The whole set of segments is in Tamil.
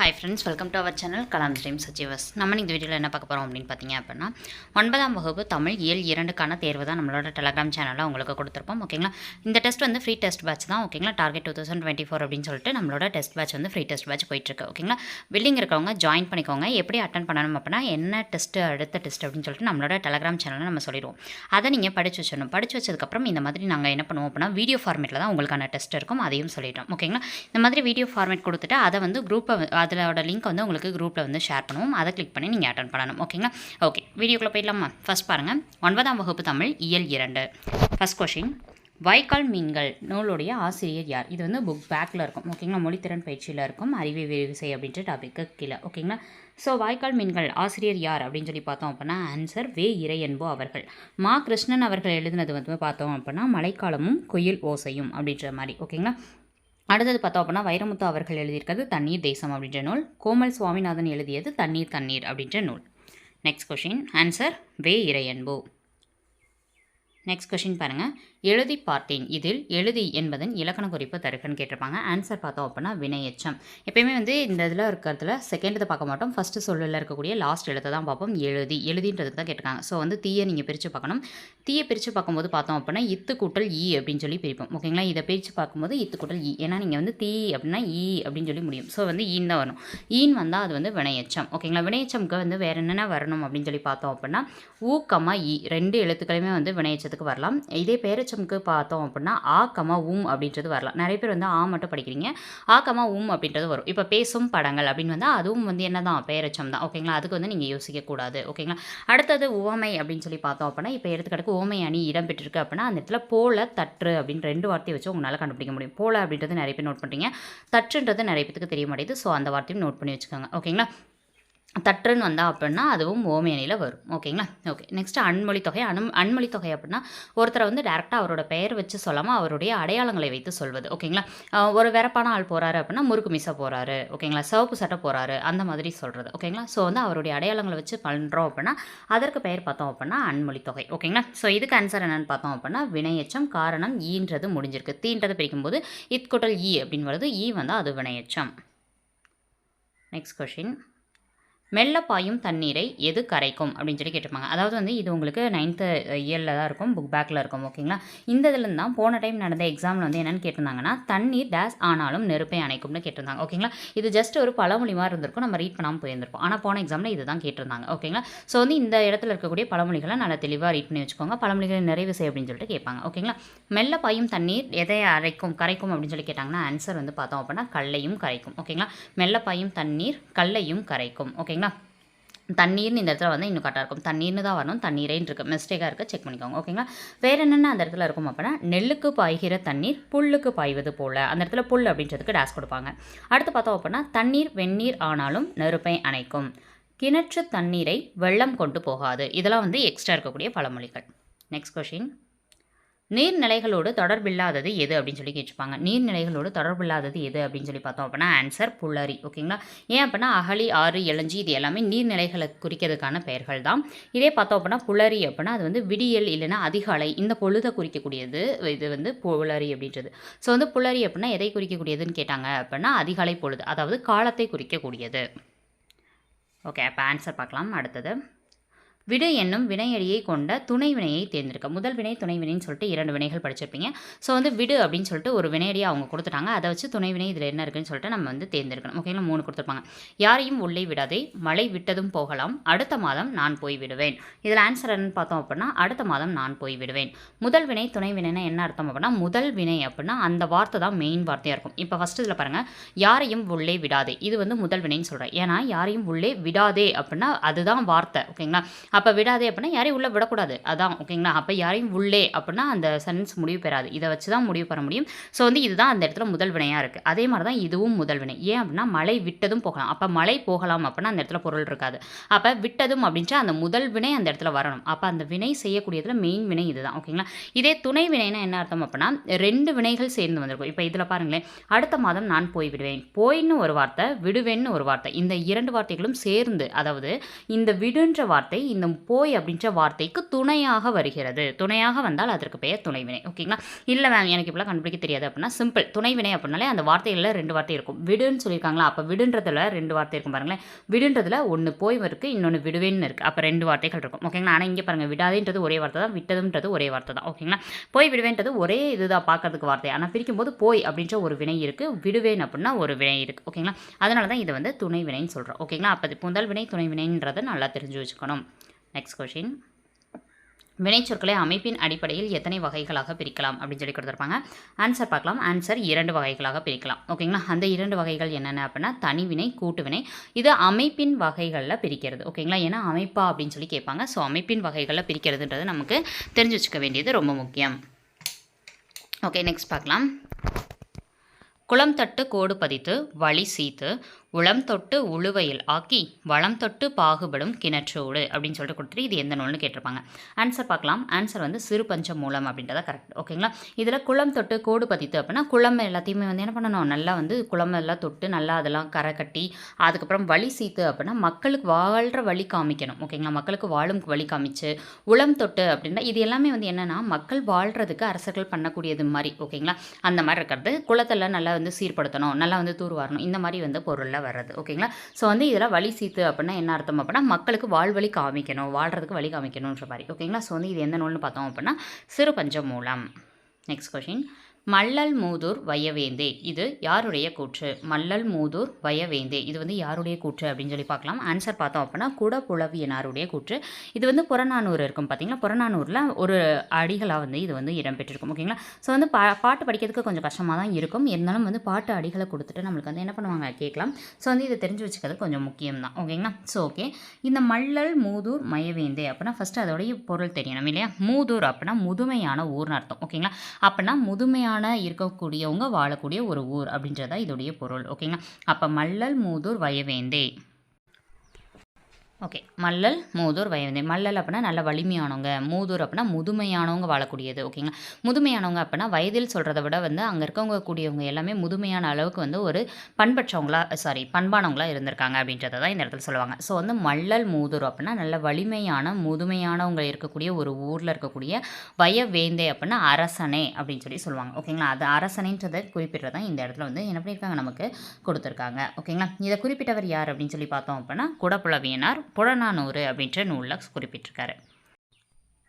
Hi friends welcome to our channel Kalam ஸ்ரீம் சச்சிவஸ் நம்ம இந்த வீடியோவில் என்ன பார்க்க போகிறோம் அப்படின்னு பார்த்தீங்க அப்படின்னா ஒன்பதாம் வகுப்பு தமிழ் இயல் இரண்டுக்கான தேர்வு தான் நம்மளோட டெலகிராம் சேனலில் உங்களுக்கு கொடுத்துருப்போம் ஓகேங்களா இந்த டெஸ்ட் வந்து ஃப்ரீ டெஸ்ட் பேட்ச் தான் ஓகேங்களா target two thousand twenty four அப்படின்னு சொல்லிட்டு நம்மளோட டெஸ்ட் பேட்ச் வந்து ஃப்ரீ டெஸ்ட் பேட்ச் போயிட்டுருக்கு ஓகேங்களா பில்லிங் இருக்கிறவங்க ஜாயின் பண்ணிக்கோங்க. எப்படி அட்டன் பண்ணணும் அப்படின்னா என்ன டெஸ்ட்டு அடுத்த டெஸ்ட் அப்படின்னு சொல்லிட்டு நம்மளோட டெலகிராம் சேனலில் நம்ம சொல்லிடுவோம். அதை நீங்கள் படித்து வச்சிடணும். படித்து வச்சதுக்கப்புறம் இந்த மாதிரி நாங்கள் என்ன பண்ணுவோம் அப்படின்னா வீடியோ ஃபார்மேட்டில் தான் உங்களுக்கான டெஸ்ட் இருக்கும் அதையும் சொல்லிட்டோம் ஓகேங்களா இந்த மாதிரி வீடியோ ஃபார்மேட் கொடுத்துட்டு அதை வந்து குரூப்பை அதோட லிங்க் வந்து உங்களுக்கு குரூப்பில் வந்து ஷேர் பண்ணுவோம். அதை கிளிக் பண்ணி நீங்கள் அட்டன் பண்ணணும். ஓகேங்களா ஓகே வீடியோக்குள்ளே போயிடலாமா? ஃபஸ்ட் பாருங்கள் ஒன்பதாம் வகுப்பு தமிழ் இயல் இரண்டு. ஃபஸ்ட் கொஷின் வாய்க்கால் மீன்கள் நூலுடைய ஆசிரியர் யார்? இது வந்து புக் பேக்கில் இருக்கும். ஓகேங்களா மொழித்திறன் பயிற்சியில் இருக்கும். அறிவை விரிவு அப்படின்ற டாபிக்கு கீழே. ஓகேங்களா ஸோ வாய்க்கால் மீன்கள் ஆசிரியர் யார் அப்படின்னு சொல்லி பார்த்தோம் அப்படின்னா ஆன்சர் வே இறையன்போ அவர்கள். மா கிருஷ்ணன் அவர்கள் எழுதினது வந்து பார்த்தோம் அப்படின்னா மழைக்காலமும் குயில் ஓசையும் அப்படின்ற மாதிரி. ஓகேங்களா அடுத்தது பார்த்தோம் அப்படின்னா வைரமுத்து அவர்கள் எழுதியிருக்கிறது தண்ணீர் தேசம் அப்படின்ற நூல். கோமல் சுவாமிநாதன் எழுதியது தண்ணீர் தண்ணீர் அப்படின்ற நூல். நெக்ஸ்ட் கொஷின் ஆன்சர் வே இறையன்போ. நெக்ஸ்ட் கொஷின் பாருங்கள் எழுதி பார்த்தேன். இதில் எழுதி என்பதன் இலக்கண குறிப்பு தருகன்னு கேட்டிருப்பாங்க. ஆன்சர் பார்த்தோம் அப்படின்னா வினையச்சம். எப்பயுமே வந்து இந்த இதில் இருக்கிறதுல செகண்ட் இதை பார்க்க மாட்டோம். ஃபஸ்ட்டு சொல்லில் இருக்கக்கூடிய லாஸ்ட் எழுத்தை தான் பார்ப்போம். எழுதி. எழுதின்றதுக்கு தான் கேட்டிருக்காங்க. ஸோ வந்து தீயை நீங்கள் பிரித்து பார்க்கணும். தீயை பிரித்து பார்க்கும்போது பார்த்தோம் அப்படின்னா இத்து கூட்டல் ஈ அப்படின்னு சொல்லி பிரிப்போம். ஓகேங்களா இதை பிரித்து பார்க்கும்போது இத்து கூட்டல் ஈ ஏன்னா நீங்கள் வந்து தீ அப்படின்னா ஈ அப்படின்னு சொல்லி முடியும். ஸோ வந்து ஈன் தான் வரும். ஈன் வந்தால் அது வந்து வினையச்சம். ஓகேங்களா வினையச்சம்க்கு வந்து வேறு என்னென்ன வரணும் அப்படின்னு சொல்லி பார்த்தோம் அப்படின்னா ஊக்கமாக ஈ ரெண்டு எழுத்துக்களுமே வந்து வினையச்சத்துக்கு வரலாம். இதே பேரச்சம்க்கு பார்த்தோம் அப்படின்னா ஆ கமா உம் அப்படின்றது வரலாம். நிறைய பேர் வந்து ஆ மட்டும் படிக்கிறீங்க. ஆ கமா உம் அப்படின்றது வரும். இப்போ பேசும் படங்கள் அப்படின்னு வந்தால் அதுவும் வந்து என்ன தான் பேரச்சம் தான். ஓகேங்களா? அதுக்கு வந்து நீங்கள் யோசிக்கக்கூடாது. ஓகேங்களா? அடுத்தது உவமை அப்படின்னு சொல்லி பார்த்தோம் அப்படின்னா இப்போ எடுத்துக்கிட்டு ஓமை அணி இடம் பெற்றிருக்கு அப்படின்னா அந்த இடத்துல போல தற்று அப்படின்னு ரெண்டு வார்த்தையை வச்சு உங்களால் கண்டுபிடிக்க முடியும். போல அப்படின்றது நிறைய பேர் நோட் பண்ணுறீங்க தற்றுன்றது நிறைய பேருக்கு தெரிய மாட்டேங்குது. ஸோ அந்த வார்த்தையும் நோட் பண்ணி வச்சுக்கோங்க. ஓகேங்களா? தற்றுன்னு வந்தால் அப்படின்னா அதுவும் ஓமேனியில் வரும். ஓகேங்களா? ஓகே. நெக்ஸ்ட்டு அன்மொழி தொகை. அனு அன்மொழி தொகை அப்படின்னா ஒருத்தரை வந்து டேரெக்டாக அவரோட பெயர் வச்சு சொல்லாமல் அவருடைய அடையாளங்களை வைத்து சொல்வது. ஓகேங்களா? ஒரு வெறப்பான ஆள் போகிறாரு அப்படின்னா முறுக்கு மிசை போகிறாரு ஓகேங்களா? சிவப்பு சட்டை போகிறாரு அந்த மாதிரி சொல்கிறது ஓகேங்களா? ஸோ வந்து அவருடைய அடையாளங்களை வச்சு பண்ணுறோம் அப்படின்னா அதற்கு பெயர் பார்த்தோம் அப்படின்னா அன்மொழி தொகை. ஓகேங்களா? ஸோ இதுக்கு ஆன்சர் என்னென்னு பார்த்தோம் அப்படின்னா வினையச்சம் காரணம் ஈன்றது முடிஞ்சிருக்கு. தீன்றது பிரிக்கும்போது இத்குட்டல் ஈ அப்படின்னு வருது. ஈ வந்தால் அது வினையச்சம். நெக்ஸ்ட் கொஷின் மெல்ல பாயும் தண்ணீரை எது கரைக்கும்? அப்படின்னு சொல்லி கேட்டிருப்பாங்க. அதாவது வந்து இது உங்களுக்கு நைன்த்து இயரில் தான் இருக்கும் புக் பேக்கில் இருக்கும் ஓகேங்களா இந்த இதுலேருந்து தான் போன டைம் நடந்த எக்ஸாமில் வந்து என்னென்னு கேட்டிருந்தாங்கன்னா தண்ணீர் டேஸ் ஆனாலும் நெருப்பை அணைக்கும்னு கேட்டிருந்தாங்க ஓகேங்களா இது ஜஸ்ட் ஒரு பழமொழி மாதிரி இருந்திருக்கும் நம்ம ரீட் பண்ணாமல் போயிருந்திருப்போம். ஆனால் போன எக்ஸாமில் இது தான் கேட்டிருந்தாங்க ஓகேங்களா ஸோ வந்து இந்த இடத்துல இருக்கக்கூடிய பழமொழிகளை நல்லா தெளிவாக ரீட் பண்ணி வச்சுக்கோங்க. பழமொழிகளை நிறைவு செய் அப்படின்னு சொல்லிட்டு கேட்பாங்க ஓகேங்களா மெல்ல பாயும் தண்ணீர் எதை அரைக்கும் கரைக்கும் அப்படின்னு சொல்லி கேட்டாங்கன்னா ஆன்சர் வந்து பார்த்தோம் அப்படின்னா கல்லையும் கரைக்கும் ஓகேங்களா மெல்ல பாயும் தண்ணீர் கல்லையும் கரைக்கும் ஓகேங்களா தண்ணீர்னு இந்த இடத்துல வந்து இன்னும் கரெக்டாக இருக்கும். தண்ணீர்னு தான் வரணும். தண்ணீரேன்னு இருக்குது மிஸ்டேக்காக இருக்க. செக் பண்ணிக்கோங்க. ஓகேங்களா வேறு என்னென்ன அந்த இடத்துல இருக்கும் அப்படின்னா நெல்லுக்கு பாய்கிற தண்ணீர் புல்லுக்கு பாய்வது போல். அந்த இடத்துல புல் அப்படின்றதுக்கு டேஸ் கொடுப்பாங்க. அடுத்து பார்த்தோம் அப்படின்னா தண்ணீர் வெந்நீர் ஆனாலும் நெருப்பை அணைக்கும். கிணற்று தண்ணீரை வெள்ளம் கொண்டு போகாது. இதெல்லாம் வந்து எக்ஸ்ட்ரா இருக்கக்கூடிய பழமொழிகள். நெக்ஸ்ட் கொஷின் நீர்நிலைகளோடு தொடர்பில்லாதது எது அப்படின்னு சொல்லி கேட்டுப்பாங்க நீர்நிலைகளோடு தொடர்பில்லாதது எது அப்படின்னு சொல்லி பார்த்தோம் அப்படின்னா ஆன்சர் புல்லரி ஓகேங்களா ஏன் அப்படின்னா அகழி ஆறு இளஞ்சி இது எல்லாமே நீர்நிலைகளை குறிக்கிறதுக்கான பெயர்கள் தான். இதே பார்த்தோம் அப்படின்னா புலரி அப்படின்னா அது வந்து விடியல் இல்லைன்னா அதிகாலை இந்த பொழுதை குறிக்கக்கூடியது இது வந்து புலரி அப்படின்றது. ஸோ வந்து புலரி அப்படின்னா எதை குறிக்கக்கூடியதுன்னு கேட்டாங்க அப்படின்னா அதிகாலை பொழுது அதாவது காலத்தை குறிக்கக்கூடியது. ஓகே அப்போ ஆன்சர் பார்க்கலாம். அடுத்தது. விடு என்னும் வினையடியை கொண்ட துணை வினையை தேர்ந்தெடுக்க. முதல் வினை துணை வினைன்னு சொல்லிட்டு இரண்டு வினைகள் படிச்சிருப்பீங்க. ஸோ வந்து விடு அப்படின்னு சொல்லிட்டு ஒரு வினையடியை அவங்க கொடுத்துட்டாங்க. அதை வச்சு துணை வினை இதில் என்ன இருக்குன்னு சொல்லிட்டு நம்ம வந்து தேர்ந்தெடுக்கணும். ஓகேங்களா மூணு கொடுத்துருப்பாங்க. யாரையும் உள்ளே விடாதே மழை விட்டதும் போகலாம். அடுத்த மாதம் நான் போய் விடுவேன். இதில் ஆன்சர் என்னன்னு பார்த்தோம் அப்படின்னா அடுத்த மாதம் நான் போய் விடுவேன். முதல் வினை துணை வினைனா என்ன அர்த்தம் அப்படின்னா முதல் வினை அப்படின்னா அந்த வார்த்தை தான் மெயின் வார்த்தையாக இருக்கும். இப்போ ஃபஸ்ட்டு இதில் பாருங்கள் யாரையும் உள்ளே விடாதே. இது வந்து முதல் வினைன்னு சொல்கிறேன் ஏன்னா யாரையும் உள்ளே விடாதே அப்படின்னா அதுதான் வார்த்தை. ஓகேங்களா அப்போ விடாதே அப்படின்னா யாரையும் உள்ளே விடக்கூடாது. அதான் ஓகேங்களா அப்போ யாரையும் உள்ளே அப்படின்னா அந்த சென்டென்ஸ் முடிவு பெறாது. இதை வச்சு தான் முடிவு பெற முடியும். ஸோ வந்து இதுதான் அந்த இடத்துல முதல் வினையாக இருக்குது அதே மாதிரி தான் இதுவும் முதல் வினை. ஏன் அப்படின்னா மழை விட்டதும் போகலாம். அப்போ மழை போகலாம் அப்படின்னா அந்த இடத்துல பொருள் இருக்காது. அப்போ விட்டதும் அப்படின்ட்டு அந்த முதல் வினை அந்த இடத்துல வரணும். அப்போ அந்த வினை செய்யக்கூடியதில் மெயின் வினை இதுதான் ஓகேங்களா இதே துணை வினைனா என்ன அர்த்தம் அப்படின்னா ரெண்டு வினைகள் சேர்ந்து வந்திருக்கும். இப்போ இதில் பாருங்களேன். அடுத்த மாதம் நான் போய் விடுவேன் போயின்னு ஒரு வார்த்தை விடுவேன்னு ஒரு வார்த்தை. இந்த இரண்டு வார்த்தைகளும் சேர்ந்து அதாவது இந்த விடுன்ற வார்த்தை இந்த போய் அப்படின்ற வார்த்தைக்கு துணையாக வருகிறது. துணையாக வந்தால் அதற்கு பெயர் துணைவினை. ஓகேங்களா இல்லை மேம் எனக்கு இப்படிலாம் கண்டுபிடிக்க தெரியாது அப்படின்னா சிம்பிள் துணைவினை அப்படின்னாலே அந்த வார்த்தைகளில் ரெண்டு வார்த்தை இருக்கும். விடுன்னு சொல்லியிருக்காங்களா? அப்போ விடுன்றதுல ரெண்டு வார்த்தை இருக்கும் பாருங்களேன். விடுன்றதுல ஒன்று போய் இருக்குது இன்னொன்று விடுவேன்னு இருக்குது அப்போ ரெண்டு வார்த்தைகள் இருக்கும். ஓகேங்களா ஆனால் இங்கே பாருங்கள் விடாதேன்றது ஒரே வார்த்தை தான் விட்டதுன்றது ஒரே வார்த்தை தான். ஓகேங்களா போய் விடுவேன்றது ஒரே இதுதான் பார்க்கறதுக்கு வார்த்தை. ஆனால் பிரிக்கும்போது போய் அப்படின்ற ஒரு வினை இருக்குது விடுவேன் அப்படின்னா ஒரு வினை இருக்குது ஓகேங்களா அதனால தான் இதை வந்து துணை வினைன்னு சொல்கிறோம் ஓகேங்களா அப்போ முதல் வினை துணை வினைன்றதை நல்லா தெரிஞ்சு வச்சுக்கணும். நெக்ஸ்ட் கொஷின் வினைச்சொற்களை அமைப்பின் அடிப்படையில் எத்தனை வகைகளாக பிரிக்கலாம் அப்படின்னு சொல்லி கொடுத்துருப்பாங்க. ஆன்சர் பார்க்கலாம். ஆன்சர் இரண்டு வகைகளாக பிரிக்கலாம். ஓகேங்களா அந்த இரண்டு வகைகள் என்னென்ன அப்படின்னா தனிவினை கூட்டுவினை இது அமைப்பின் வகைகளில் பிரிக்கிறது. ஓகேங்களா ஏன்னா அமைப்பா அப்படின்னு சொல்லி கேட்பாங்க. ஸோ அமைப்பின் வகைகளில் பிரிக்கிறதுன்றது நமக்கு தெரிஞ்சு வச்சுக்க வேண்டியது ரொம்ப முக்கியம். ஓகே நெக்ஸ்ட் பார்க்கலாம். குளம் தட்டு கோடு பதித்து வழி சீத்து உளம் தொட்டு உழுவையில் ஆக்கி வளம் தொட்டு பாகுபடும் கிணற்றோடு அப்படின்னு சொல்லிட்டு கொடுத்துட்டு இது எந்த நூல்னு கேட்டிருப்பாங்க. ஆன்சர் பார்க்கலாம். ஆன்சர் வந்து சிறு பஞ்ச மூலம் அப்படின்றத கரெக்ட் ஓகேங்களா இதில் குளம் தொட்டு கோடு பதித்து அப்படின்னா குளம் எல்லாத்தையுமே வந்து என்ன பண்ணணும்? நல்லா வந்து குளம் எல்லாம் தொட்டு நல்லா அதெல்லாம் கரை கட்டி அதுக்கப்புறம் வழி சீத்து அப்படின்னா மக்களுக்கு வாழ்கிற வழி காமிக்கணும். ஓகேங்களா மக்களுக்கு வாழும் வழி காமிச்சு உளம் தொட்டு அப்படின்னா இது எல்லாமே வந்து என்னென்னா மக்கள் வாழ்கிறதுக்கு அரசர்கள் பண்ணக்கூடியது மாதிரி. ஓகேங்களா அந்த மாதிரி இருக்கிறது குளத்தெல்லாம் நல்லா வந்து சீர்படுத்தணும் நல்லா வந்து தூர்வாரணும். இந்த மாதிரி வந்து பொருளில் வர்றது ஓகேங்களா? ஸோ வந்து இதில் வழி சீத்து அப்படின்னா என்ன அர்த்தம் அப்படின்னா மக்களுக்கு வாழ்வழி காமிக்கணும் வாழ்கிறதுக்கு வழி காமிக்கணுன்ற மாதிரி ஓகேங்களா? ஸோ வந்து இது எந்த நூல்னு பார்த்தோம் அப்படின்னா சிறு பஞ்ச மூலம் நெக்ஸ்ட் கொஷின் மல்லல் மூதூர் வயவேந்தே. இது யாருடைய கூற்று? மல்லல் மூதூர் வயவேந்தே. இது வந்து யாருடைய கூற்று அப்படின்னு சொல்லி பார்க்கலாம். ஆன்சர் பார்த்தோம் அப்படின்னா குடப்புலவியனாருடைய கூற்று. இது வந்து புறநானூறு இருக்கும் பார்த்தீங்களா? புறநானூரில் ஒரு அடிகளாக வந்து இது வந்து இடம்பெற்றிருக்கும். ஓகேங்களா ஸோ வந்து பா பாட்டு படிக்கிறதுக்கு கொஞ்சம் கஷ்டமாக தான் இருக்கும். இருந்தாலும் வந்து பாட்டு அடிகளை கொடுத்துட்டு நம்மளுக்கு வந்து என்ன பண்ணுவாங்க? கேட்கலாம். ஸோ வந்து இதை தெரிஞ்சு வச்சுக்கிறது கொஞ்சம் முக்கியம் தான் ஓகேங்களா ஸோ ஓகே இந்த மல்லல் மூதூர் மயவேந்தே அப்படின்னா ஃபஸ்ட்டு அதோடைய பொருள் தெரியணும் இல்லையா? மூதூர் அப்படின்னா முதுமையான ஊர்னு அர்த்தம். ஓகேங்களா அப்படின்னா முதுமையான இருக்கக்கூடியவங்க வாழக்கூடிய ஒரு ஊர் அப்படின்றதா இதோடைய பொருள் ஓகேங்களா? அப்போ மல்லல் மூதூர் வயவேந்தே. ஓகே. மல்லல் மூதூர் வயவேந்தே மல்லல் அப்படின்னா நல்ல வலிமையானவங்க. மூதூர் அப்படின்னா முதுமையானவங்க வாழக்கூடியது. ஓகேங்களா முதுமையானவங்க அப்படின்னா வயதில் சொல்கிறத விட வந்து அங்கே இருக்கவங்க கூடியவங்க எல்லாமே முதுமையான அளவுக்கு வந்து ஒரு பண்பற்றவங்களா சாரி பண்பானவங்களாக இருந்திருக்காங்க அப்படின்றத தான் இந்த இடத்துல சொல்லுவாங்க. ஸோ வந்து மல்லல் மூதூர் அப்படின்னா நல்ல வலிமையான முதுமையானவங்க இருக்கக்கூடிய ஒரு ஊரில் இருக்கக்கூடிய வயவேந்தே அப்படின்னா அரசனே அப்படின்னு சொல்லி சொல்லுவாங்க. ஓகேங்களா அது அரசனைன்றதை குறிப்பிட்றதான் இந்த இடத்துல வந்து என்ன பண்ணியிருக்காங்க? நமக்கு கொடுத்துருக்காங்க. ஓகேங்களா இதை குறிப்பிட்டவர் யார் அப்படின்னு சொல்லி பார்த்தோம் அப்படின்னா குடப்புலவியனார் புறநானூறு அப்படின்ற நூலில் குறிப்பிட்டிருக்காரு.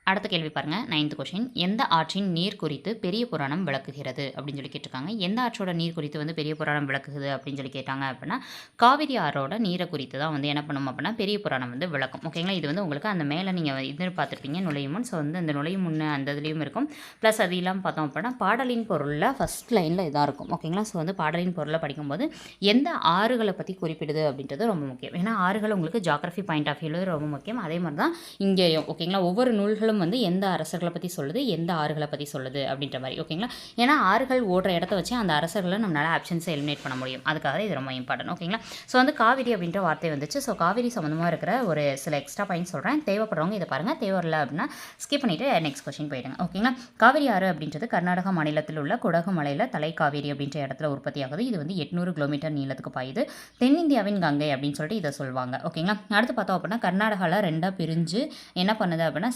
அடுத்த கேள்வி பாருங்க. நைன்த் கொஷின் எந்த ஆற்றின் நீர் குறித்து பெரிய புராணம் விளக்குகிறது? அப்படின்னு சொல்லி கேட்டிருக்காங்க. எந்த ஆற்றோட நீர் குறித்து வந்து பெரிய புராணம் விளக்குது அப்படின்னு சொல்லி கேட்டாங்க அப்படின்னா காவிரி ஆறோட நீரை குறித்து தான் வந்து என்ன பண்ணும் அப்படின்னா பெரிய புராணம் வந்து விளக்கும். ஓகேங்களா இது வந்து உங்களுக்கு அந்த மேலே நீங்கள் இது பார்த்துருப்பீங்க நுழையும் முன். ஸோ வந்து அந்த நுழையும் முன்னே அந்த இதுலேயும் இருக்கும். ப்ளஸ் அது இல்லாமல் பார்த்தோம் அப்படின்னா பாடலின் பொருளில் ஃபஸ்ட் லைனில் இதாக இருக்கும். ஓகேங்களா ஸோ வந்து பாடலின் பொருளை படிக்கும்போது எந்த ஆறுகளை பற்றி குறிப்பிடுது அப்படின்றது ரொம்ப முக்கியம். ஏன்னா ஆறுகள் உங்களுக்கு ஜாகிரஃபி பாயிண்ட் ஆஃப் வியூவில் ரொம்ப முக்கியம். அதே மாதிரி தான் இங்கேயும் ஓகேங்களா ஒவ்வொரு நூல்களும் வந்து எந்த அரசர்களை பற்றி சொல்லுது? எந்த ஆறுகளை பற்றி சொல்லுது? அப்படின்ற மாதிரி ஓகேங்களா? ஏன்னா ஆறுகள் ஓடுற இடத்த வச்சு அந்த அரசர்களை நம்மளால் ஆப்ஷன்ஸை எலிமினேட் பண்ண முடியும். அதுக்காக இது ரொம்ப இம்பார்ட்டன்ட் ஓகேங்களா? ஸோ வந்து காவிரி அப்படின்ற வார்த்தை வந்துச்சு. ஸோ காவிரி சம்மந்தமாக இருக்கிற ஒரு சில எக்ஸ்ட்ரா பாயிண்ட் சொல்கிறேன் தேவைப்படுறவங்க இதை பாருங்கள் தேவையில்லை அப்படின்னா ஸ்கிப் பண்ணிவிட்டு நெக்ஸ்ட் கொஸ்டின் போயிடுங்க ஓகேங்களா? காவிரி ஆறு அப்படின்றது கர்நாடக மாநிலத்தில் உள்ள குடகு மலையில் தலைக்காவேரி அப்படின்ற இடத்துல உற்பத்தி ஆகுது. இது வந்து எட்நூறு கிலோமீட்டர் நீளத்துக்கு பாயுது. தென்னிந்தியாவின் கங்கை அப்படின்னு சொல்லிட்டு இதை சொல்லுவாங்க ஓகேங்களா? அடுத்து பார்த்தோம் அப்படின்னா கர்நாடகாவில் ரெண்டாக பிரிஞ்சு என்ன பண்ணுது அப்படின்னா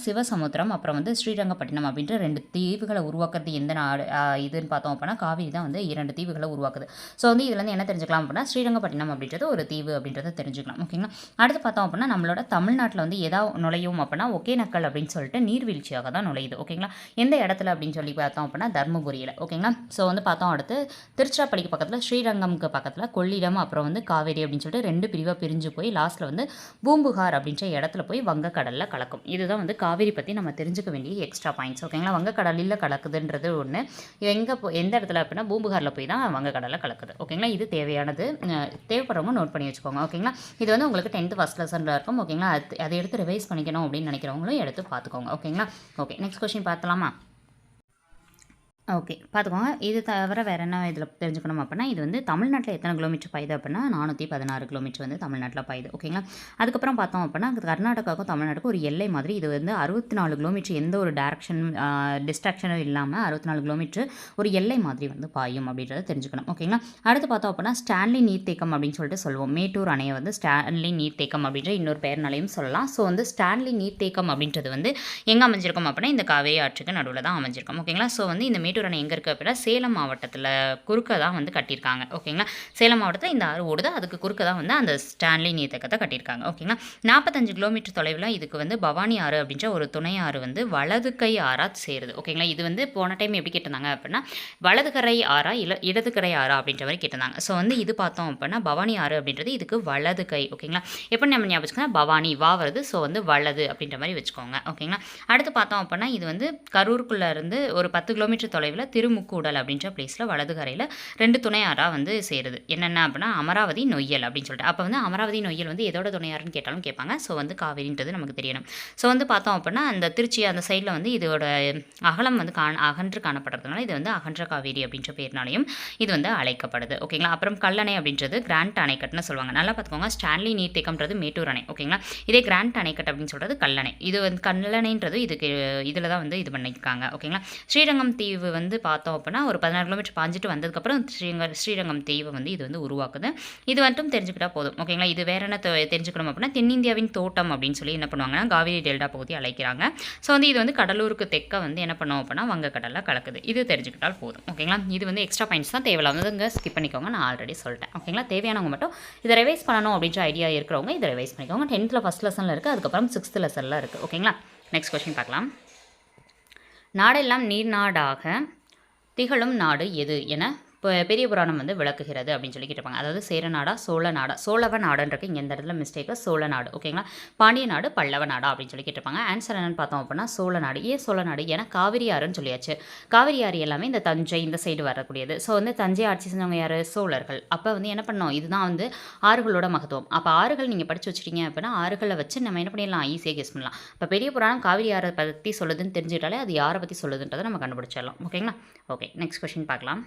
சிவசமுத்திரம் அப்புறம் வந்து ஸ்ரீரங்கப்பட்டினம் அப்படின்ற ரெண்டு தீவுகளை உருவாக்குறது எந்த நாடு இதுன்னு பார்த்தோம் அப்படின்னா காவிரி தான் வந்து இரண்டு தீவுகளை உருவாக்குது. ஸோ வந்து இதுலேருந்து என்ன தெரிஞ்சுக்கலாம் அப்படின்னா ஸ்ரீரங்கப்பட்டினம் அப்படின்றது ஒரு தீவு அப்படின்றத தெரிஞ்சுக்கலாம். ஓகேங்களா அடுத்து பார்த்தோம் அப்படின்னா நம்மளோட தமிழ்நாட்டில் வந்து எதா நுழையும் அப்படின்னா ஒகேனக்கல் அப்படின்னு சொல்லிட்டு நீர்வீழ்ச்சியாக தான் நுழையுது. ஓகேங்களா எந்த இடத்துல அப்படின்னு சொல்லி பார்த்தோம் அப்படின்னா தர்மபுரியில். ஓகேங்களா ஸோ வந்து பார்த்தோம் அடுத்து திருச்சிராப்பள்ளிக்கு பக்கத்தில் ஸ்ரீரங்கம்க்கு பக்கத்தில் கொள்ளிடம் அப்புறம் வந்து காவேரி அப்படின்னு சொல்லிட்டு ரெண்டு பிரிவாக பிரிஞ்சு போய் லாஸ்ட்டில் வந்து பூம்புகார் அப்படின்ற இடத்துல போய் வங்கக்கடலில் கலக்கும். இதுதான் வந்து காவேரி பற்றி நம்ம தெரிஞ்சுக்க வேண்டிய எக்ஸ்ட்ரா பாயிண்ட்ஸ் ஓகேங்களா வங்கக்கடலில் கலக்குதுன்றது ஒன்று எங்கே போ எந்த இடத்துல அப்படின்னா பூம்புகாரில் போய் தான் வங்கக்கடலில் கலக்குது. ஓகேங்களா இது தேவையானது. தேவைப்படுறவங்க நோட் பண்ணி வச்சுக்கோங்க. ஓகேங்களா இது வந்து உங்களுக்கு டென்த்து ஃபஸ்ட் லெசனில் இருக்கும். ஓகேங்களா அது அதை எடுத்து ரிவைஸ் பண்ணிக்கணும் அப்படின்னு நினைக்கிறவங்களும் எடுத்து பார்த்துக்கோங்க. ஓகேங்களா ஓகே நெக்ஸ்ட் கொஸ்டின் பார்த்தலாமா ஓகே. பார்த்துக்கோங்க இது தவிர வேறு என்ன இதில் தெரிஞ்சுக்கணும் அப்படின்னா இது வந்து தமிழ்நாட்டில் எத்தனை கிலோமீட்டர் பாயுது அப்படின்னா நானூற்றி பதினாறு கிலோமீட்டர் வந்து தமிழ்நாட்டில் பாயுது. ஓகேங்களா அதுக்கப்புறம் பார்த்தோம் அப்படின்னா கர்நாடகாவுக்கும் தமிழ்நாட்டுக்கும் ஒரு எல்லை மாதிரி. இது வந்து அறுபத்தி நாலு கிலோமீட்டர் எந்த ஒரு டேரக்ஷன் டிஸ்ட்ராக்ஷனும் இல்லாமல் அறுபத்தி நாலு கிலோமீட்டர் ஒரு எல்லை மாதிரி வந்து பாயும் அப்படின்றத தெரிஞ்சுக்கணும். ஓகேங்களா அடுத்து பார்த்தோம் அப்படின்னா ஸ்டான்லி நீர்த்தேக்கம் அப்படின்னு சொல்லிட்டு சொல்லுவோம். மேட்டூர் அணையை வந்து ஸ்டான்லி நீர்த்தேக்கம் அப்படின்ற இன்னொரு பெயர்னாலையும் சொல்லலாம். ஸோ வந்து ஸ்டான்லி நீர்த்தேக்கம் அப்படின்றது வந்து எங்கே அமைஞ்சிருக்கும் அப்படின்னா இந்த காவேரி ஆற்றுக்கு நடுவில் தான் அமைஞ்சிருக்கும். ஓகேங்களா ஸோ வந்து இந்த மேட்டூர் அணை எங்கே இருக்குது அப்படின்னா சேலம் மாவட்டத்தில் குறுக்க தான் வந்து கட்டியிருக்காங்க. ஓகேங்களா? சேலம் மாவட்டத்தில் இந்த ஆறு ஓடுது அதுக்கு குறுக்க தான் வந்து அந்த ஸ்டான்லி நீர்த்தக்கத்தை கட்டியிருக்காங்க. ஓகேங்களா? நாற்பத்தஞ்சு கிலோமீட்டர் தொலைவில் இதுக்கு வந்து பவானி ஆறு அப்படின்ற ஒரு துணை ஆறு வந்து வலது கை ஆறா சேருது. ஓகேங்களா? இது வந்து போன டைம் எப்படி கேட்டிருந்தாங்க அப்படின்னா வலதுகரை ஆறா இல்லை இடதுகரை ஆறா அப்படின்ற மாதிரி கேட்டிருந்தாங்க. ஸோ வந்து இது பார்த்தோம் அப்படின்னா பவானி ஆறு அப்படின்றது இதுக்கு வலது கை. ஓகேங்களா? எப்படி நம்ம ஞாபகம் வச்சுக்கோங்க? பவானி வா வருது. ஸோ வந்து வலது அப்படின்ற மாதிரி வச்சுக்கோங்க. ஓகேங்களா? அடுத்து பார்த்தோம் அப்படின்னா இது வந்து கரூருக்குள்ளே இருந்து ஒரு பத்து கிலோமீட்டர் தொலை தொலைவில் திருமுக்கூடல் அப்படின்ற பிளேஸில் வலது கரையில் ரெண்டு துணையாராக வந்து சேருது. என்னென்ன அப்படின்னா அமராவதி நொய்யல் அப்படின்னு சொல்லிட்டு. அப்போ வந்து அமராவதி நொய்யல் வந்து எதோட துணையாருன்னு கேட்டாலும் கேட்பாங்க. ஸோ வந்து காவேரின்றது நமக்கு தெரியணும். ஸோ வந்து பார்த்தோம் அப்படின்னா அந்த திருச்சி அந்த சைடில் வந்து இதோட அகலம் வந்து காண அகன்று காணப்படுறதுனால இது வந்து அகன்ற காவேரி அப்படின்ற பேர்னாலையும் இது வந்து அழைக்கப்படுது. ஓகேங்களா அப்புறம் கல்லணை அப்படின்றது கிராண்ட் அணைக்கட்டுன்னு சொல்லுவாங்க. நல்லா பார்த்துக்கோங்க. ஸ்டான்லி நீர்த்தேக்கம்ன்றது மேட்டூர் அணை. ஓகேங்களா இதே கிராண்ட் அணைக்கட்டு அப்படின்னு சொல்கிறது கல்லணை. இது வந்து கல்லணைன்றது இதுக்கு இதில் தான் வந்து இது பண்ணியிருக்காங்க. ஓகேங்களா ஸ்ரீரங்கம் தீவு வந்து பார்த்தோம் அப்படின்னா ஒரு பதினாறு கிலோமீட்டர் பாஞ்சிட்டு வந்ததுக்கப்புறம் ஸ்ரீரங்க ஸ்ரீரங்கம் தீவு வந்து இது வந்து உருவாக்குது. இது மட்டும் தெரிஞ்சுக்கிட்டா போதும். ஓகேங்களா இது வேற என்ன தெ- தெரிஞ்சுக்கணும் அப்படின்னா தென்னிந்தியாவின் தோட்டம் அப்படின்னு சொல்லி என்ன பண்ணுவாங்கன்னா காவிரி டெல்டா பகுதி அழைக்கிறாங்க. ஸோ வந்து இது வந்து கடலூருக்கு தெற்க வந்து என்ன பண்ணுவோம் அப்படின்னா வங்கக்கடலில் கலக்குது. இது தெரிஞ்சுக்கிட்டால் போதும். ஓகேங்களா இது வந்து எக்ஸ்ட்ரா பாயிண்ட்ஸ் தான் தேவையில்லாமதுங்க ஸ்கிப் பண்ணிக்கோங்க. நான் ஆல்ரெடி சொல்லிட்டேன். ஓகேங்களா தேவையானவங்க மட்டும் இதை ரிவைஸ் பண்ணணும் அப்படின்ற ஐடியா இருக்கிறவங்க இதை ரிவைஸ் பண்ணிக்கோங்க. டென்த்தில் ஃபஸ்ட் லெசனில் இருக்குது அதுக்கப்புறம் சிக்ஸ்த் லெசனில் இருக்குது ஓகேங்களா நெக்ஸ்ட் கொஸ்டின் பார்க்கலாம். நாடெல்லாம் நீர்நாடாக திகழும் நாடு எது என பெரிய புராணம் வந்து விளக்குகிறது அப்படின்னு சொல்லி கேட்டிருப்பாங்க. அதாவது சேர நாடா சோழ நாடா சோழவ நாடுன்றது இங்கே இந்த இடத்துல மிஸ்டேக்கு சோழ நாடு ஓகேங்களா பாண்டிய நாடு பல்லவ நாடா அப்படின்னு சொல்லி கேட்டிருப்பாங்க. ஆன்சர் என்னென்னு பார்த்தோம் அப்படின்னா சோழ நாடு. ஏன் சோழ நாடு? ஏன்னா காவிரி ஆறுன்னு சொல்லியாச்சு. காவிரி ஆறு எல்லாமே இந்த தஞ்சை இந்த சைடு வரக்கூடியது. ஸோ வந்து தஞ்சை ஆட்சி செஞ்சவங்க யார்? சோழர்கள். அப்போ வந்து என்ன பண்ணோம்? இதுதான் வந்து ஆறுகளோட மகத்துவம். அப்போ ஆறுகள் நீங்கள் படித்து வச்சிட்டீங்க அப்படின்னா ஆறுகளை வச்சு நம்ம என்ன பண்ணிடலாம்? ஈஸியாக கெஸ் பண்ணலாம். இப்போ பெரிய புராணம் காவிரி ஆறை பற்றி சொல்லுதுன்னு தெரிஞ்சுக்கிட்டாலே அது யாரை பற்றி சொல்லுதுன்றதை நம்ம கண்டுபிடிச்சிடலாம். ஓகேங்களா ஓகே நெக்ஸ்ட் கொஷின் பார்க்கலாம்.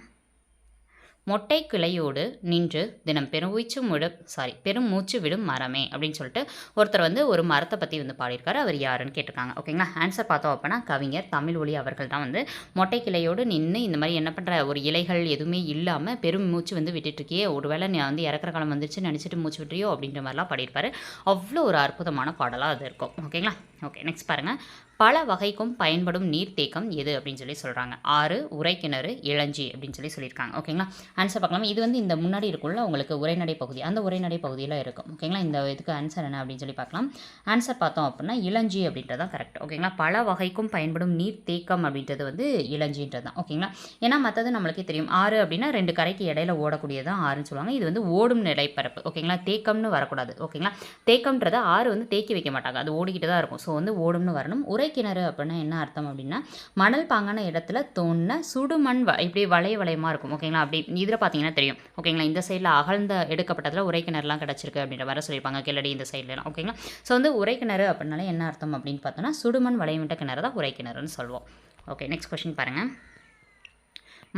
மொட்டை கிளையோடு நின்று தினம் பெருமூச்சு விடும் சாரி பெருமூச்சு விடும் மரமே அப்படின்னு சொல்லிட்டு ஒருத்தர் வந்து ஒரு மரத்தை பற்றி வந்து பாடியிருக்காரு. அவர் யாருன்னு கேட்டிருக்காங்க. ஓகேங்களா ஆன்சர் பார்த்தோம் அப்படின்னா கவிஞர் தமிழ் ஒளி அவர்கள் தான் வந்து மொட்டை கிளையோடு நின்று இந்த மாதிரி என்ன பண்ணுற ஒரு இலைகள் எதுவுமே இல்லாமல் பெரும் மூச்சு வந்து விட்டுட்டுருக்கியே. ஒருவேளை நீ வந்து இறக்குற காலம் வந்துருச்சு நினச்சிட்டு மூச்சு விட்டுறியோ அப்படின்ற மாதிரிலாம் பாடியிருப்பாரு. அவ்வளோ ஒரு அற்புதமான பாடலாக அது இருக்கும். ஓகேங்களா ஓகே நெக்ஸ்ட் பாருங்கள் பல வகைக்கும் பயன்படும் நீர்த்தேக்கம் எது அப்படின்னு சொல்லி சொல்கிறாங்க ஆறு உரைக்கிணறு இளஞ்சி அப்படின்னு சொல்லி சொல்லியிருக்காங்க. ஓகேங்களா ஆன்சர் பார்க்கலாம்? இது வந்து இந்த முன்னாடி இருக்குள்ள உங்களுக்கு உரைநடை பகுதி. அந்த உரைநடை பகுதியில் இருக்கும். ஓகேங்களா இந்த இதுக்கு ஆன்சர் என்ன அப்படின்னு சொல்லி பார்க்கலாம். ஆன்சர் பார்த்தோம் அப்படின்னா இளஞ்சி அப்படின்றது தான் கரெக்ட் ஓகேங்களா பல வகைக்கும் பயன்படும் நீர்த்தேக்கம் அப்படின்றது வந்து இளஞ்சின்றது தான். ஓகேங்களா ஏன்னா மற்றது நம்மளுக்கே தெரியும். ஆறு அப்படின்னா ரெண்டு கரைக்கு இடையில ஓடக்கூடியதான் ஆறுன்னு சொல்லுவாங்க. இது வந்து ஓடும் நிலைப்பரப்பு. ஓகேங்களா தேக்கம்னு வரக்கூடாது. ஓகேங்களா தேக்கம்ன்றதை ஆறு வந்து தேக்கி வைக்க மாட்டாங்க. அது ஓடிக்கிட்டு தான் இருக்கும். ஸோ வந்து ஓடும்னு வரணும். உரை உரைக்கிணறு அப்படின்னா என்ன அர்த்தம் அப்படின்னா மணல் பாங்கான இடத்துல தோணுன சுடுமண் வ இப்படி வளைய வளையமாக இருக்கும் ஓகேங்களா? அப்படி இதில் பார்த்தீங்கன்னா தெரியும் ஓகேங்களா? இந்த சைடில் அகழ்ந்த எடுக்கப்பட்டதில் உரை கிணறுலாம் கிடச்சிருக்கு அப்படின்ற மாதிரி சொல்லியிருப்பாங்க கிளடி இந்த சைட்லலாம் ஓகேங்களா? ஸோ வந்து உரை கிணறு அப்படின்னாலே என்ன அர்த்தம் அப்படின்னு பார்த்தோன்னா சுடுமண் வளையமிட்ட கிணறு தான் உரை கிணறுன்னு சொல்லுவோம். ஓகே நெக்ஸ்ட் கொஸ்டின் பாருங்கள்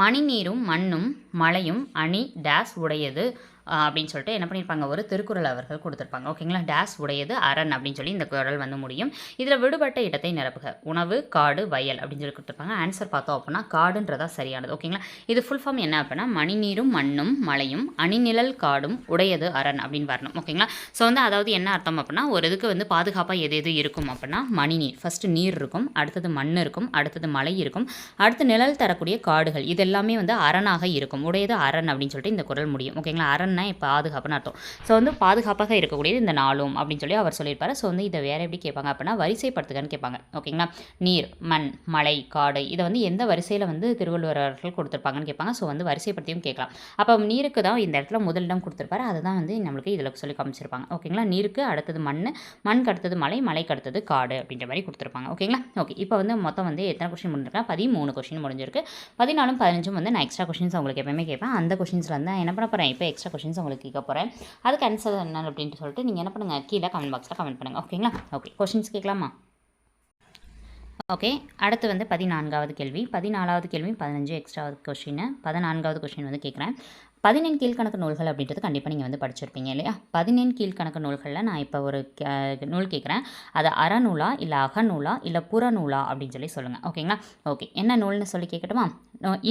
மணிநீரும் மண்ணும் மழையும் அணி டேஸ் உடையது. அப்படின்னு சொல்லிட்டு என்ன பண்ணியிருப்பாங்க ஒரு திருக்குறள் அவர்கள் கொடுத்துருப்பாங்க. ஓகேங்களா? டேஸ் உடையது அரண் அப்படின்னு சொல்லி இந்த குரல் வந்து முடியும். இதில் விடுபட்ட இடத்தை நிரப்புக. உணவு காடு வயல் அப்படின்னு சொல்லி கொடுத்துருப்பாங்க. ஆன்சர் பார்த்தோம் அப்படின்னா காடுன்றதா சரியானது. ஓகேங்களா? இது ஃபுல் ஃபார்ம் என்ன அப்படின்னா மணிநீரும் மண்ணும் மலையும் அணிநிழல் காடும் உடையது அரண் அப்படின்னு வரணும். ஓகேங்களா? ஸோ வந்து அதாவது என்ன அர்த்தம் அப்படின்னா ஒரு இதுக்கு வந்து பாதுகாப்பாக எது எது இருக்கும் அப்படின்னா மணிநீர். ஃபஸ்ட்டு நீர் இருக்கும் அடுத்தது மண் இருக்கும் அடுத்தது மலை இருக்கும் அடுத்து நிழல் தரக்கூடிய காடுகள். இது எல்லாமே வந்து அரணாக இருக்கும். உடையது அரண் அப்படின்னு சொல்லிட்டு இந்த குரல் முடியும். ஓகேங்களா? அரண் இப்போ பாதுகாப்புன்னு அர்த்தம். ஸோ வந்து பாதுகாப்பாக இருக்கக்கூடியது இந்த நாளும் அப்படின்னு சொல்லி அவர் சொல்லியிருப்பார். ஸோ வந்து இதை வேறு எப்படி கேட்பாங்க அப்படின்னா வரிசைப்படுத்துகன்னு கேட்பாங்க. ஓகேங்களா நீர் மண் மலை காடு இதை வந்து எந்த வரிசையில் வந்து திருவள்ளுவர் அவர்கள் கொடுத்துருப்பாங்கன்னு கேட்பாங்க. ஸோ வந்து வரிசைப்படுத்தியும் கேட்கலாம். அப்போ நீருக்கு தான் இந்த இடத்துல முதலிடம் கொடுத்துருப்பாரு. அதுதான் வந்து நம்மளுக்கு இதில் சொல்லி காமிச்சிருப்பாங்க. ஓகேங்களா நீருக்கு அடுத்தது மண் மண்ணுக்கு அடுத்தது மலை மலைக்கு அடுத்தது காடு அப்படின்ற மாதிரி கொடுத்துருப்பாங்க. ஓகேங்களா ஓகே இப்போ வந்து மொத்தம் வந்து எத்தனை கொஸ்டின் முடிஞ்சிருக்கா பதிமூணு கொஸ்டின் முடிஞ்சிருக்கு. பதினாலும் பதினஞ்சும் வந்து நான் எக்ஸ்ட்ரா கொஸ்டின்ஸ் உங்களுக்கு எப்பயுமே கேட்பேன். அந்த கொஸ்டின்ஸில் வந்து என்ன பண்ண போகிறேன் இப்போ எக்ஸ்ட்ரா கொஷின்ஸ் உங்களுக்கு கேட்க போகிறேன் அதுக்கு ஆன்சர் என்ன அப்படின்ட்டு சொல்லிட்டு நீங்கள் என்ன பண்ணுங்கள் கீழே கமெண்ட் பாக்ஸில் கமெண்ட் பண்ணுங்கள் ஓகேங்களா ஓகே கொஸ்டின்ஸ் கேட்கலாமா? ஓகே அடுத்து வந்து பதினான்காவது கேள்வி. பதினாலாவது கேள்வி பதினஞ்சு எக்ஸ்ட்ராவது கொஷின் பதினான்காவது கொஷின் வந்து கேட்குறேன். பதினெண் கீழ்கணக்கு நூல்கள் அப்படின்றது கண்டிப்பாக நீங்கள் வந்து படிச்சிருப்பீங்க இல்லையா? பதினெண் கீழ்கணக்கு நூல்களில் நான் இப்போ ஒரு நூல் கேட்குறேன் அது அறநூலா இல்லை அகநூலா இல்லை புறநூலா அப்படின்னு சொல்லி சொல்லுங்கள் ஓகேங்களா? ஓகே. என்ன நூல்னு சொல்லி கேட்கட்டுமா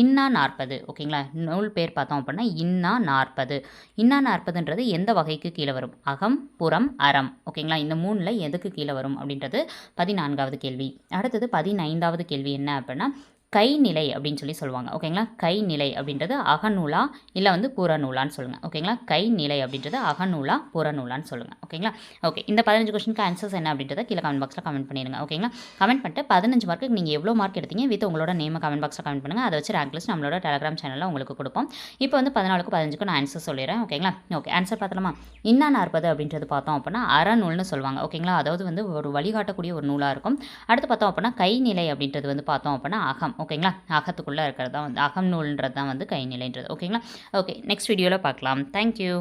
இன்னா நாற்பது. ஓகேங்களா? நூல் பேர் பார்த்தோம் அப்படின்னா இன்னா நாற்பது. இன்னா நாற்பதுன்றது எந்த வகைக்கு கீழே வரும்? அகம் புறம் அறம். ஓகேங்களா? இந்த மூணில் எதுக்கு கீழே வரும் அப்படின்றது பதினான்காவது கேள்வி. அடுத்தது பதினைந்தாவது கேள்வி என்ன அப்படின்னா கைநிலை அப்படின்னு சொல்லி சொல்லுவாங்க. ஓகேங்களா கைநிலை அப்படின்றது அகநூலா இல்லை வந்து புறநூலான்னு சொல்லுங்கள் ஓகேங்களா கைநிலை அப்படின்றது அகநூலா புறநூலான்னு சொல்லுங்கள் ஓகேங்களா ஓகே இந்த பதினஞ்சு கொஸ்டினுக்கு ஆன்சர்ஸ் என்ன அப்படின்றத கீழே கமெண்ட் பாக்ஸில் கமெண்ட் பண்ணிடுங்க. ஓகேங்களா கமெண்ட் பண்ணிட்டு பதினஞ்சு மார்க்கு நீங்கள் எவ்வளோ மார்க் எடுத்தீங்க வித் உங்களோட நேம் கமெண்ட் பாக்ஸில் கமெண்ட் பண்ணுங்கள் அதை வச்சு ரேங்க் லிஸ்ட் நம்மளோட டெலிகிராம் சேனலில் உங்களுக்கு கொடுப்போம். இப்போ வந்து பதினாலுக்கு பதினஞ்சுக்கு நான் ஆன்சர் சொல்லிடுறேன். ஓகேங்களா ஓகே ஆன்சர் பார்த்தலாமா இன்னா நாற்பது அப்படின்றது பார்த்தோம் அப்படின்னா அறநூல்னு சொல்லுவாங்க. ஓகேங்களா அதாவது வந்து ஒரு வழிகாட்டக்கூடிய ஒரு நூலாக இருக்கும். அடுத்து பார்த்தோம் அப்படின்னா கைநிலை அப்படின்றது வந்து பார்த்தோம் அப்படின்னா அகம். ஓகேங்களா? அகத்துக்குள்ளே இருக்கிறது தான் வந்து அகம் நூல்ன்றது தான் வந்து கைநிலைன்றது. ஓகேங்களா? ஓகே நெக்ஸ்ட் வீடியோவில் பார்க்கலாம். தேங்க்யூ